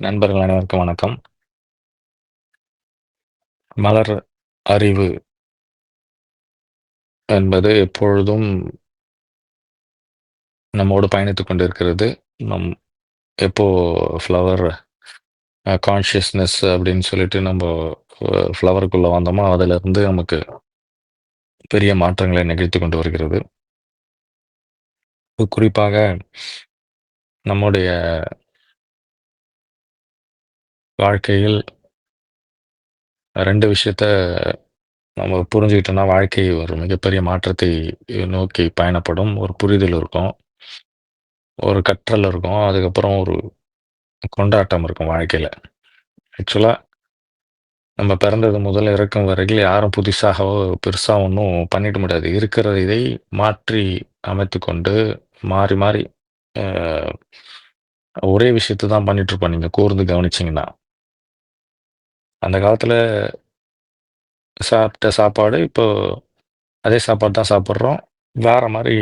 நண்பர்கள் அனைவருக்கும் வணக்கம். மலர் அறிவு என்பது எப்பொழுதும் நம்மோடு பயணித்துக் கொண்டிருக்கிறது. நம் எப்போ ஃப்ளவர் கான்ஷியஸ்னஸ் அப்படின்னு சொல்லிட்டு நம்ம ஃப்ளவருக்குள்ளே ஃப்ளவருக்குள்ள வந்தோமோ, அதிலிருந்து நமக்கு பெரிய மாற்றங்களை நிகழ்த்தி கொண்டு வருகிறது. குறிப்பாக நம்முடைய வாழ்க்கையில் ரெண்டு விஷயத்த நம்ம புரிஞ்சுக்கிட்டோம்னா, வாழ்க்கை ஒரு மிகப்பெரிய மாற்றத்தை நோக்கி பயணப்படும். ஒரு புரிதல் இருக்கும். ஒரு கற்றல் இருக்கும். அதுக்கப்புறம் ஒரு கொண்டாட்டம் இருக்கும் வாழ்க்கையில் ஆக்சுவலாக நம்ம பிறந்தது முதல் இறக்கும் வரைக்கும் யாரும் புதுசாகவோ, பெருசாக ஒன்றும் பண்ணிட முடியாது. இருக்கிற இதை மாற்றி அமைத்துக்கொண்டு, மாறி மாறி ஒரே விஷயத்தை தான் பண்ணிட்டுருப்போம், நீங்கள் கூர்ந்து கவனிச்சிங்கன்னா அந்த காலத்துல சாப்பிட்ட சாப்பாடு, இப்போ அதே சாப்பாடு தான் சாப்பிடுறோம். வேற மாரி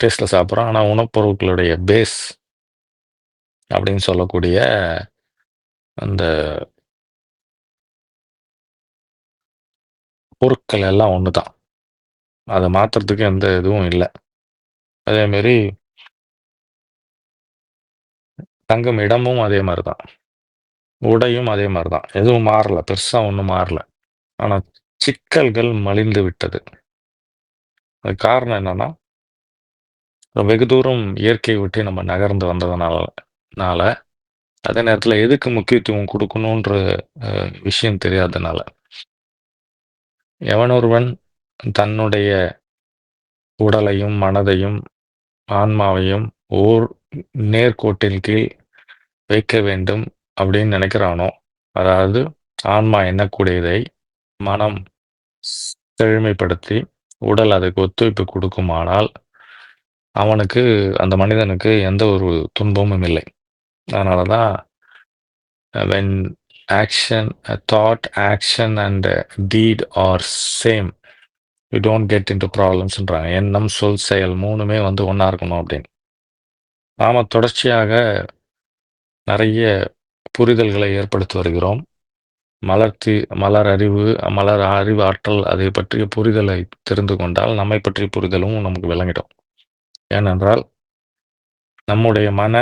டேஸ்ட்ல சாப்பிடுறோம். ஆனா உணவுப்பொருட்களுடைய பேஸ் அப்படின்னு சொல்லக்கூடிய அந்த பொருட்கள் எல்லாம் ஒண்ணு தான். அத மாத்துறதுக்கு எந்த இதுவும் இல்ல. அதே மாரி தங்கும் இடமும் அதே மாரி தான். உடையும் அதே மாதிரி தான். எதுவும் மாறல. பெருசா ஒன்றும் மாறல. ஆனா சிக்கல்கள் மலிந்து விட்டது. அது காரணம் என்னன்னா வெகு தூரம் இயற்கையை விட்டு நம்ம நகர்ந்து வந்ததுனால அதே நேரத்துல எதுக்கு முக்கியத்துவம் கொடுக்கணுன்ற விஷயம் தெரியாதனால. எவனொருவன் தன்னுடைய உடலையும், மனதையும், ஆன்மாவையும் ஓர் நேர்கோட்டின் கீழ் வைக்க வேண்டும் அப்படின்னு நினைக்கிறானோ, அதாவது ஆன்மா எண்ணக்கூடியதை மனம் செழுமைப்படுத்தி, உடல் அதுக்கு ஒத்துழைப்பு கொடுக்குமானால் அவனுக்கு அந்த மனிதனுக்கு எந்த ஒரு துன்பமும் இல்லை. அதனால தான் when action thought, action and deed are same. You don't get into ப்ராப்ளம்ஸ்ன்றாங்க. எண்ணம், சொல், செயல் மூணுமே வந்து ஒன்றா இருக்கணும் அப்படின்னு. நாம் தொடர்ச்சியாக நிறைய புரிதல்களை ஏற்படுத்தி வருகிறோம். மலர்த்தி மலர் அறிவு, மலர் அறிவு ஆற்றல் அதை பற்றிய புரிதலை தெரிந்து கொண்டால், நம்மை பற்றிய புரிதலும் நமக்கு விளங்கிடும். ஏனென்றால், நம்முடைய மன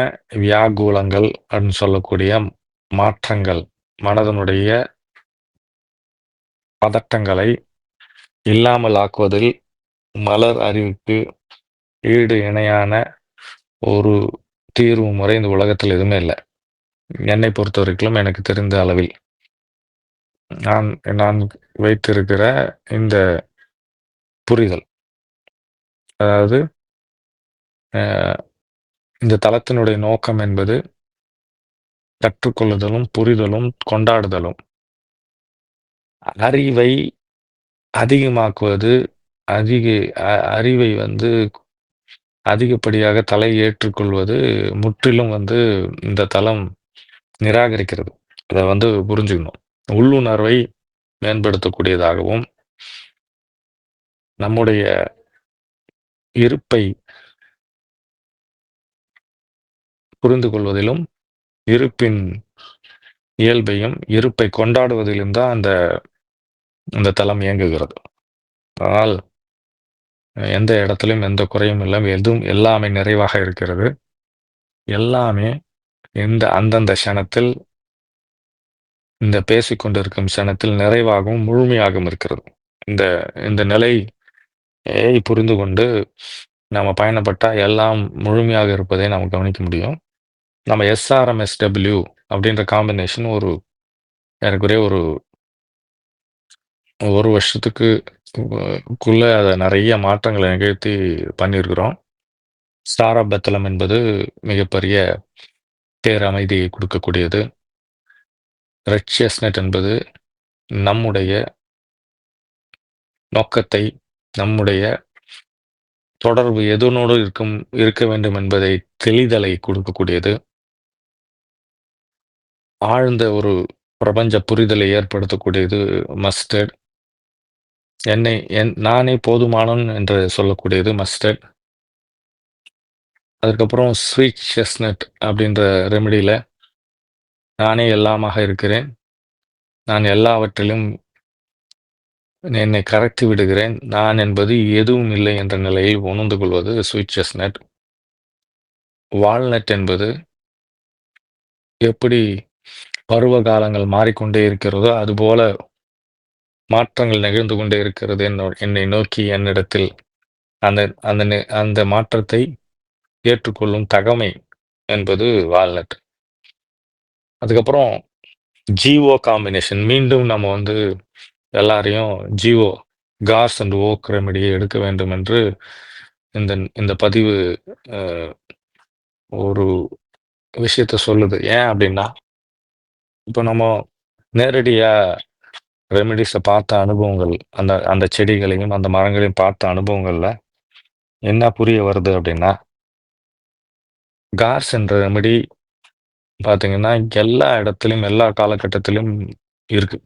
வியாகூலங்கள் அப்படின்னு சொல்லக்கூடிய மாற்றங்கள், மனதனுடைய பதட்டங்களை இல்லாமல் ஆக்குவதில் மலர் அறிவுக்கு ஈடு இணையான ஒரு தீர்வு முறை இந்த உலகத்தில் எதுவுமே இல்லை என்னை பொறுத்தவரைக்கும் எனக்கு தெரிந்த அளவில். நான் நான் வைத்திருக்கிற இந்த புரிதல். அதாவது இந்த தளத்தினுடைய நோக்கம் என்பது கற்றுக்கொள்ளுதலும், புரிதலும், கொண்டாடுதலும். அறிவை அதிகமாக்குவது, அதிக அ அறிவை வந்து அதிகப்படியாக தலை ஏற்றுக்கொள்வது முற்றிலும் வந்து இந்த தளம் நிராகரிக்கிறது. அத வந்து புரிஞ்சுக்கணும். உள்ளுணர்வை மேம்படுத்தக்கூடியதாகவும் நம்முடைய இருப்பை புரிந்து கொள்வதிலும், இருப்பின் இயல்பையும், இருப்பை கொண்டாடுவதிலும் தான் அந்த இந்த தளம் இயங்குகிறது. ஆனால் எந்த இடத்திலும் எந்த குறையும் இல்லை. எதுவும் எல்லாமே நிறைவாக இருக்கிறது. எல்லாமே இந்த அந்தந்த க்ஷணத்தில் இந்த பேசிக்கொண்டிருக்கும் க்ஷணத்தில் நிறைவாகவும், முழுமையாகவும் இருக்கிறது. இந்த இந்த நிலை புரிந்து கொண்டு நாம பயணப்பட்டா எல்லாம் முழுமையாக இருப்பதை நாம் கவனிக்க முடியும். நம்ம எஸ்ஆர்எம்எஸ்டபிள்யூ அப்படின்ற காம்பினேஷன் ஒரு ஏறக்குறைய ஒரு ஒரு வருஷத்துக்கு குள்ள அதை நிறைய மாற்றங்களை நிகழ்த்தி பண்ணியிருக்கிறோம். ஸ்டார் ஆஃப் பெத்தலம் என்பது மிகப்பெரிய பேரமைதியை கொடுக்கக்கூடியது ரிச்சியஸ்னட் என்பது நம்முடைய நோக்கத்தை, நம்முடைய தொடர்பு எதனோடு இருக்கும் இருக்க வேண்டும் என்பதை தெளிதலை கொடுக்கக்கூடியது ஆழ்ந்த ஒரு பிரபஞ்ச புரிதலை ஏற்படுத்தக்கூடியது மஸ்டர்ட். என்னை என் நானே போதுமானவன் என்று சொல்லக்கூடியது மஸ்டர்ட். அதுக்கப்புறம் ஸ்வீட் செஸ்னட் அப்படின்ற ரெமெடியில் நானே எல்லாமாக இருக்கிறேன். நான் எல்லாவற்றிலும் என்னை கரைத்து விடுகிறேன். நான் என்பது எதுவும் இல்லை என்ற நிலையில் உணர்ந்து கொள்வது ஸ்வீட் செஸ்னட். வால்நட் என்பது எப்படி பருவ காலங்கள் மாறிக்கொண்டே இருக்கிறதோ, அதுபோல மாற்றங்கள் நிகழ்ந்து கொண்டே இருக்கிறது என்னை நோக்கி என்னிடத்தில். அந்த அந்த நெ அந்த மாற்றத்தை ஏற்றுக்கொள்ளும் தகமை என்பது வால்நட். அதுக்கப்புறம் ஜிஓ காம்பினேஷன். மீண்டும் நம்ம வந்து எல்லாரையும் ஜிஓ கார்ஸ் அண்ட் ஓக் ரெமெடியை எடுக்க வேண்டும் என்று இந்த இந்த பதிவு ஒரு விஷயத்த சொல்லுது. ஏன் அப்படின்னா இப்போ நம்ம நேரடியாக ரெமெடிஸை பார்த்த அனுபவங்கள், அந்த அந்த செடிகளையும், அந்த மரங்களையும் பார்த்த அனுபவங்களில் என்ன புரிய வருது அப்படின்னா கார்ஸ் என்ற ரெமெடி பார்த்தீங்கன்னா, எல்லா இடத்துலையும் எல்லா காலகட்டத்திலும் இருக்கு.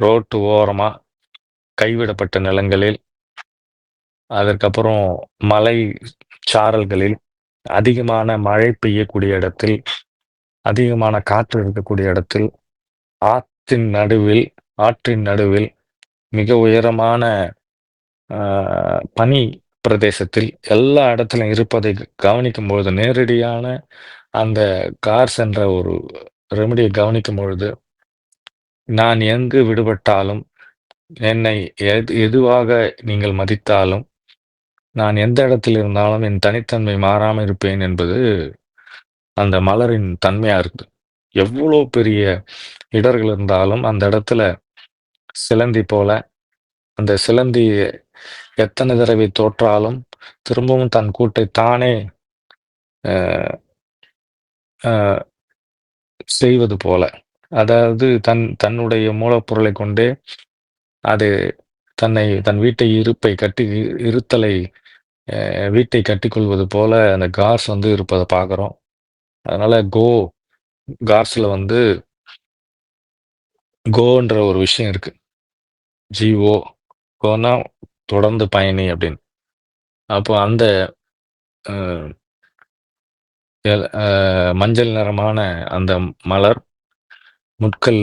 ரோட்டு ஓரமாக கைவிடப்பட்ட நிலங்களில், அதற்கப்புறம் மலை சாரல்களில், அதிகமான மழை பெய்யக்கூடிய இடத்தில், அதிகமான காற்று இருக்கக்கூடிய இடத்தில், ஆற்றின் நடுவில் ஆற்றின் நடுவில், மிக உயரமான பனி பிரதேசத்தில், எல்லா இடத்துலையும் இருப்பதை கவனிக்கும் பொழுது நேரடியான அந்த கார்ஸ் என்ற ஒரு ரெமடியை கவனிக்கும் பொழுது, நான் எங்கு விடுபட்டாலும், என்னை எது எதுவாக நீங்கள் மதித்தாலும், நான் எந்த இடத்தில் இருந்தாலும் என் தனித்தன்மை மாறாம இருப்பேன் என்பது, அந்த மலரின் தன்மையாக இருக்குது. எவ்வளோ பெரிய இடர்கள் இருந்தாலும், அந்த இடத்துல சிலந்தி போல, அந்த சிலந்தி எத்தனை தடவை தோற்றாலும், திரும்பவும் தன் கூட்டை தானே செய்வது போல. அதாவது தன் தன்னுடைய மூலப்பொருளை கொண்டே, அது தன்னை தன் வீட்டை இருப்பை கட்டி இருத்தலை வீட்டை கட்டிக்கொள்வது போல அந்த கார்ஸ் வந்து இருப்பதை பார்க்குறோம். அதனால கோ கார்ஸில் வந்து கோன்ற ஒரு விஷயம் இருக்கு. ஜிஓ கோன்னா தொடர்ந்து பயணி அப்படின்னு. அப்போ அந்த மஞ்சள் நிறமான அந்த மலர், முட்கள்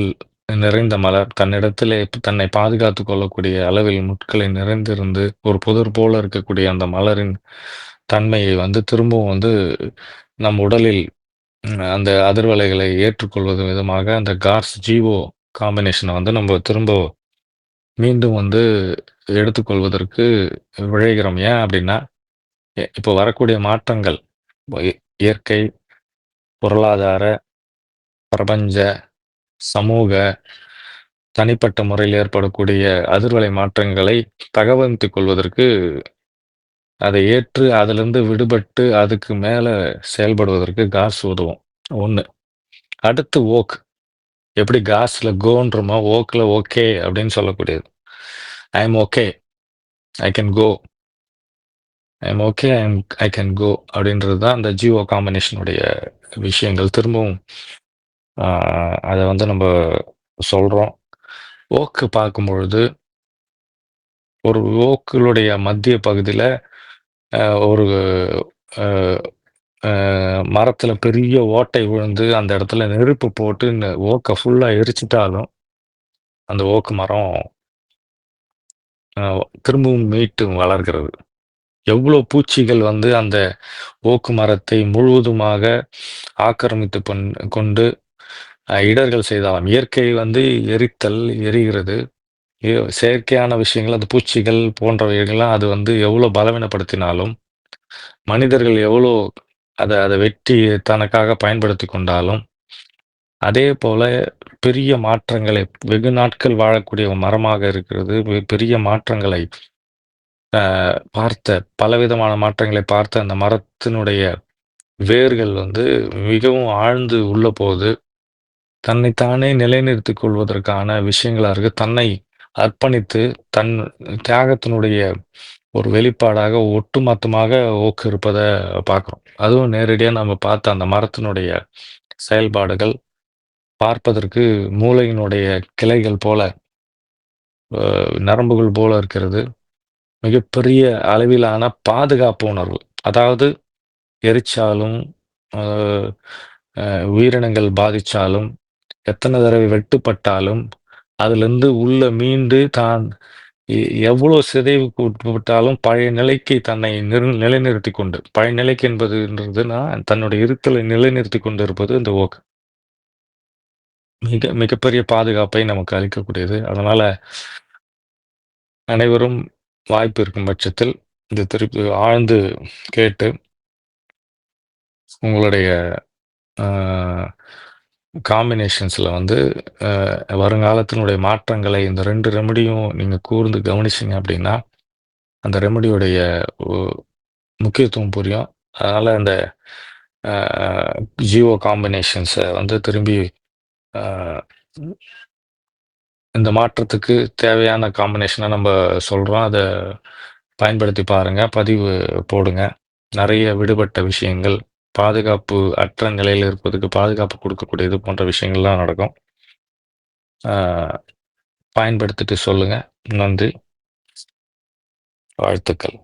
நிறைந்த மலர், தன்னிடத்திலே தன்னை பாதுகாத்துக் கொள்ளக்கூடிய அளவில் முட்களை நிறைந்திருந்து, ஒரு புதர் போல இருக்கக்கூடிய அந்த மலரின் தன்மையை வந்து திரும்பவும் வந்து நம் உடலில் அந்த அதிர்வலைகளை ஏற்றுக்கொள்வது விதமாக அந்த கார்ஸ் ஜீவோ காம்பினேஷனை வந்து நம்ம திரும்ப மீண்டும் வந்து எடுத்துக்கொள்வதற்கு விழைகிறோம். ஏன் அப்படின்னா இப்போ வரக்கூடிய மாற்றங்கள், இ இயற்கை, பொருளாதார, பிரபஞ்ச, சமூக, தனிப்பட்ட முறையில் ஏற்படக்கூடிய அதிர்வலை மாற்றங்களை தகவமைத்துக் கொள்வதற்கு, அதை ஏற்று அதிலிருந்து விடுபட்டு, அதுக்கு மேலே செயல்படுவதற்கு காசு உதவும். ஒன்று அடுத்து ஓக். எப்படி காஸில் கோன்றோமோ, ஓக்கில் ஓகே அப்படின்னு சொல்லக்கூடியது. I am okay. I can go. I am okay. I am I can go அப்படின்றது தான் அந்த ஜியோ காம்பினேஷனுடைய விஷயங்கள். திரும்பவும் அதை வந்து நம்ம சொல்றோம். ஓக்கு பார்க்கும்பொழுது ஒரு ஓக்குளுடைய மத்திய பகுதியில ஒரு மரத்தில் பெரிய ஓட்டை விழுந்து, அந்த இடத்துல நெருப்பு போட்டு ஓக்கை ஃபுல்லாக எரிச்சிட்டாலும் அந்த ஓக்கு மரம் திரும்பவும் மீட்டும் வளர்கிறது. எவ்வளோ பூச்சிகள் வந்து அந்த ஓக்கு மரத்தை முழுவதுமாக ஆக்கிரமித்து கொண் கொண்டு இடர்கள் செய்தாலும், இயற்கை வந்து எரித்தல், எரிகிறது. செயற்கையான விஷயங்கள், அந்த பூச்சிகள் போன்றவைகள்லாம் அது வந்து எவ்வளோ பலவீனப்படுத்தினாலும், மனிதர்கள் எவ்வளோ அதை அதை வெட்டி தனக்காக பயன்படுத்தி கொண்டாலும், அதே போல் பெரிய மாற்றங்களை வெகு நாட்கள் வாழக்கூடிய மரமாக இருக்கிறது. பெரிய மாற்றங்களை பார்த்த பலவிதமான மாற்றங்களை பார்த்த அந்த மரத்தினுடைய வேர்கள் வந்து மிகவும் ஆழ்ந்து உள்ள போது, தன்னை தானே நிலைநிறுத்திக் கொள்வதற்கான விஷயங்களா இருக்கு. தன்னை அர்ப்பணித்து, தன் தியாகத்தினுடைய ஒரு வெளிப்பாடாக ஒட்டுமொத்தமாக ஓக்கு இருப்பதை பார்க்குறோம். அதுவும் நேரடியாக நம்ம பார்த்த அந்த மரத்தினுடைய செயல்பாடுகள், பார்ப்பதற்கு மூளையினுடைய கிளைகள் போல நரம்புகள் போல இருக்கிறது. மிகப்பெரிய அளவிலான பாதுகாப்பு உணர்வு. அதாவது எரிச்சாலும், உயிரினங்கள் பாதிச்சாலும், எத்தனை தடவை வெட்டுப்பட்டாலும், அதிலிருந்து உள்ள மீண்டு தான் எவ்வளோ சிதைவுக்கு உட்பட்டாலும் பழைய நிலைக்கு தன்னை நிறு நிலைநிறுத்திக் கொண்டு பழைய நிலைக்கு என்பதுன்றதுன்னா தன்னுடைய இருத்தலை நிலைநிறுத்தி கொண்டு இருப்பது இந்த ஓக். மிக மிகப்பெரிய பாதுகாப்பை நமக்கு அளிக்கக்கூடியது. அதனால அனைவரும் வாய்ப்பு இருக்கும் பட்சத்தில், இந்த திருப்பி ஆழ்ந்து கேட்டு உங்களுடைய அ காம்பினேஷன்ஸ்ல வந்து அ வருங்காலத்தினுடைய மாற்றங்களை இந்த 2 ரெமடியும் நீங்க கூர்ந்து கவனிச்சீங்க அப்படின்னா, அந்த ரெமடியுடைய ஒ முக்கியத்துவம் புரியும். அதனால அந்த அ ஜியோ காம்பினேஷன்ஸ வந்து திரும்பி இந்த மாற்றத்துக்கு தேவையான காம்பினேஷனை நம்ம சொல்கிறோம் அதை பயன்படுத்தி பாருங்கள் பதிவு போடுங்க. நிறைய விடுபட்ட விஷயங்கள், பாதுகாப்பு அற்ற நிலையில் இருப்பதுக்கு பாதுகாப்பு கொடுக்கக்கூடியது போன்ற விஷயங்கள்லாம் நடக்கும். பயன்படுத்திட்டு சொல்லுங்கள் நன்றி. வாழ்த்துக்கள்.